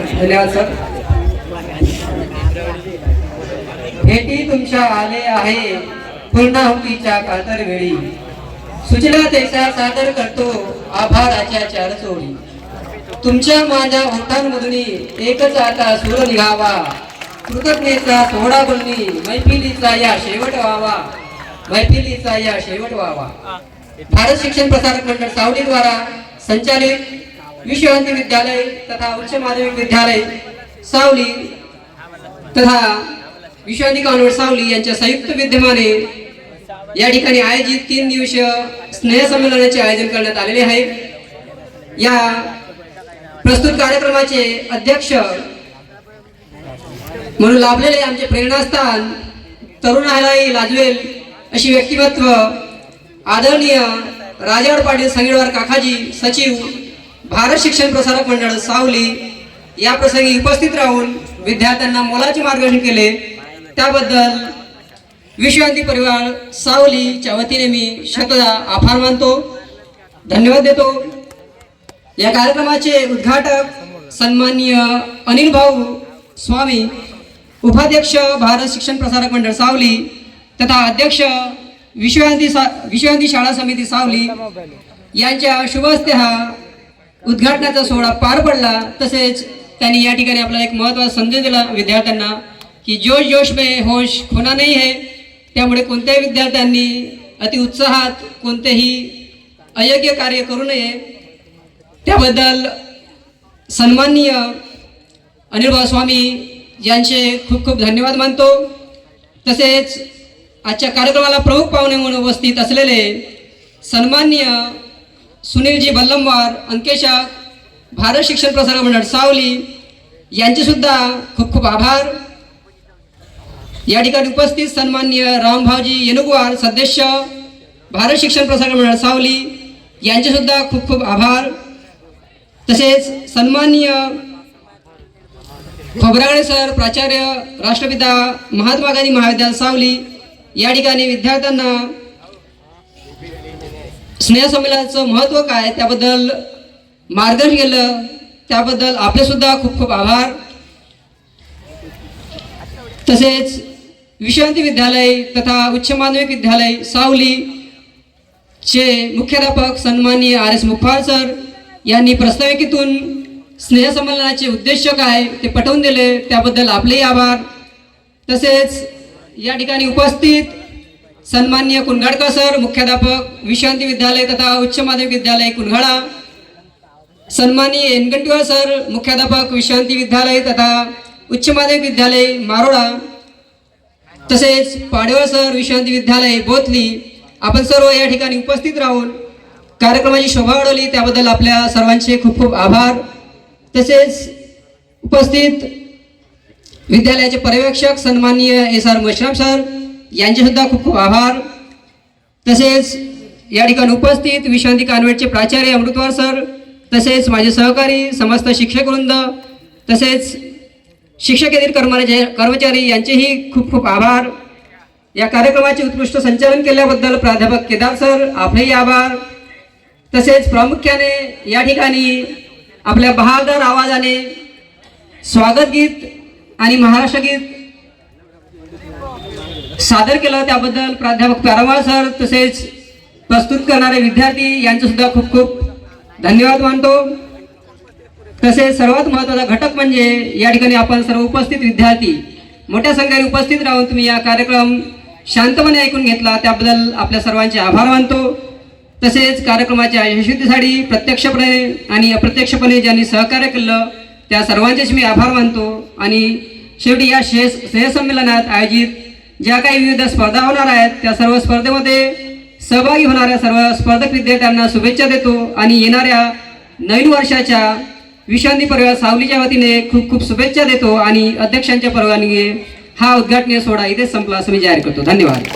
Sir. भेटी तुमच्या आले आहे. पूर्णाहुतीच्या कातर वेळी सुजला त्याचा सादर करतो आभाराच्या चार चोळी तुमच्या माझ्या ओठांमधून एकच आता सूर निघावा कृतज्ञतेचा सोहळा बनली मैफिलीचा या शेवट व्हावा. मैफिलीचा या शेवट व्हावा. भारत शिक्षण प्रसारक मंडळ सावली द्वारा संचालित विश्ववंती विद्यालय तथा उच्च माध्यमिक विद्यालय सावली तथा विश्ववंती कॉन्व्हेंट सावली यांच्या संयुक्त विद्यमाने या ठिकाणी आयोजित तीन दिवसीय स्नेह संमेलनाचे आयोजन करण्यात आलेले आहे. या प्रस्तुत कार्यक्रमाचे अध्यक्ष म्हणून लाभलेले आमचे प्रेरणास्थान तरुणालाही लाजवेल अशी व्यक्तिमत्व आदरणीय राजावड पाटील संगीडवार काकाजी सचिव भारत शिक्षण प्रसारक मंडळ सावली या प्रसंगी उपस्थित राहून विद्यार्थ्यांना मोलाचे मार्गदर्शन केले. त्याबद्दल विश्रांती परिवार सावलीच्या वतीने मी शतदा आभार मानतो. धन्यवाद देतो. या कार्यक्रमाचे उद्घाटक सन्माननीय अनिल भाऊ स्वामी उपाध्यक्ष भारत शिक्षण प्रसारक मंडळ सावली तथा अध्यक्ष विश्वशांती सा विश्वशांती शाळा समिती सावली यांच्या शुभ हस्ते हा उद्घाटनाचा सोहळा पार पडला. तसेच त्यांनी या ठिकाणी आपला एक महत्त्वाचा संदेश दिला विद्यार्थ्यांना की जोश जोश में होश खोना नाही आहे त्यामुळे कोणत्याही विद्यार्थ्यांनी अति उत्साहात कोणतेही अयोग्य कार्य करू नये. त्याबद्दल सन्माननीय अनिलभाऊ स्वामी यांचे खूप खूप धन्यवाद मानतो. तसेच आजच्या कार्यक्रमाला प्रमुख पाहुणे म्हणून उपस्थित असलेले सन्माननीय सुनीलजी बल्लमवार अंकेशा भारत शिक्षण प्रसारक मंडळ सावली यांचेसुद्धा खूप खूप आभार. या ठिकाणी उपस्थित सन्मान्य रामभावजी येनुगवार सदस्य भारत शिक्षण प्रसारक मंडळ सावली यांचेसुद्धा खूप खूप आभार. तसेच सन्मान्य खोबरागडे सर प्राचार्य राष्ट्रपिता महात्मा गांधी महाविद्यालय सावली या ठिकाणी विद्यार्थ्यांना स्नेहसंमेलनाचं महत्त्व काय? त्याबद्दल मार्गदर्शन केलं. त्याबद्दल आपले सुद्धा खूप खूप आभार. तसेच विश्रांती विद्यालय तथा उच्च माध्यमिक विद्यालय सावली चे मुख्याध्यापक सन्माननीय आर एस मुखवार सर यांनी प्रस्ताविकेतून स्नेहसंमेलनाचे उद्देश काय ते पटवून दिले. त्याबद्दल आपलेही आभार. तसेच या ठिकाणी उपस्थित सन्मान्य कुंडाडकर सर मुख्याध्यापक विश्रांती विद्यालय तथा उच्च माध्यमिक विद्यालय कुंभाळा सन्माननीय एनगंटीवार सर मुख्याध्यापक विश्रांती विद्यालय तथा उच्च माध्यमिक विद्यालय मारोडा. तसेच पाडेवार सर विश्रांती विद्यालय बोथली आपण सर्व या ठिकाणी उपस्थित राहून कार्यक्रमाची शोभा वाढवली. त्याबद्दल आपल्या सर्वांचे खूप खूप आभार. तसेच उपस्थित विद्यालयाचे पर्यवेक्षक सन्माननीय एस आर मश्राम सर यांचे सुद्धा खूप खूप आभार. तसेच या ठिकाणी उपस्थित विश्रांती कॉन्व्हेंटचे प्राचार्य अमृतवार सर तसेच माझे सहकारी समस्त शिक्षकवृंद तसेच शिक्षकेतील कर्मचारी कर्मचारी यांचेही खूप खूप आभार. या कार्यक्रमाचे उत्कृष्ट संचालन केल्याबद्दल प्राध्यापक केदार सर आपलेही आभार. तसेच प्रामुख्याने या ठिकाणी आपल्या बहारदार आवाजाने स्वागत गीत आणि महाराष्ट्र गीत सादर केलं त्याबद्दल प्राध्यापक पॅरामाळ सर तसेच प्रस्तुत करणारे विद्यार्थी यांचे सुद्धा खूप खूप धन्यवाद मानतो. तसेच सर्वात महत्त्वाचा घटक म्हणजे या ठिकाणी आपण सर्व उपस्थित विद्यार्थी मोठ्या संख्येने उपस्थित राहून तुम्ही या कार्यक्रम शांतपणे ऐकून घेतला. त्याबद्दल आपल्या सर्वांचे आभार मानतो. तसेच कार्यक्रमाच्या यशस्वीतेसाठी प्रत्यक्षपणे आणि अप्रत्यक्षपणे ज्यांनी सहकार्य केलं त्या सर्वांचेच मी आभार मानतो. आणि शेवटी या शे स्नेहसंमेलनात आयोजित ज्या काही विविध स्पर्धा होणार आहेत त्या सर्व स्पर्धेमध्ये सहभागी होणाऱ्या सर्व स्पर्धक विद्यार्थ्यांना शुभेच्छा देतो आणि येणाऱ्या नवीन वर्षाच्या विश्रांती पर्व सावलीच्या वतीने खूप खूप शुभेच्छा देतो आणि अध्यक्षांच्या परवानगी हा उद्घाटनीय सोहळा इथेच संपला असं मी जाहीर करतो. धन्यवाद.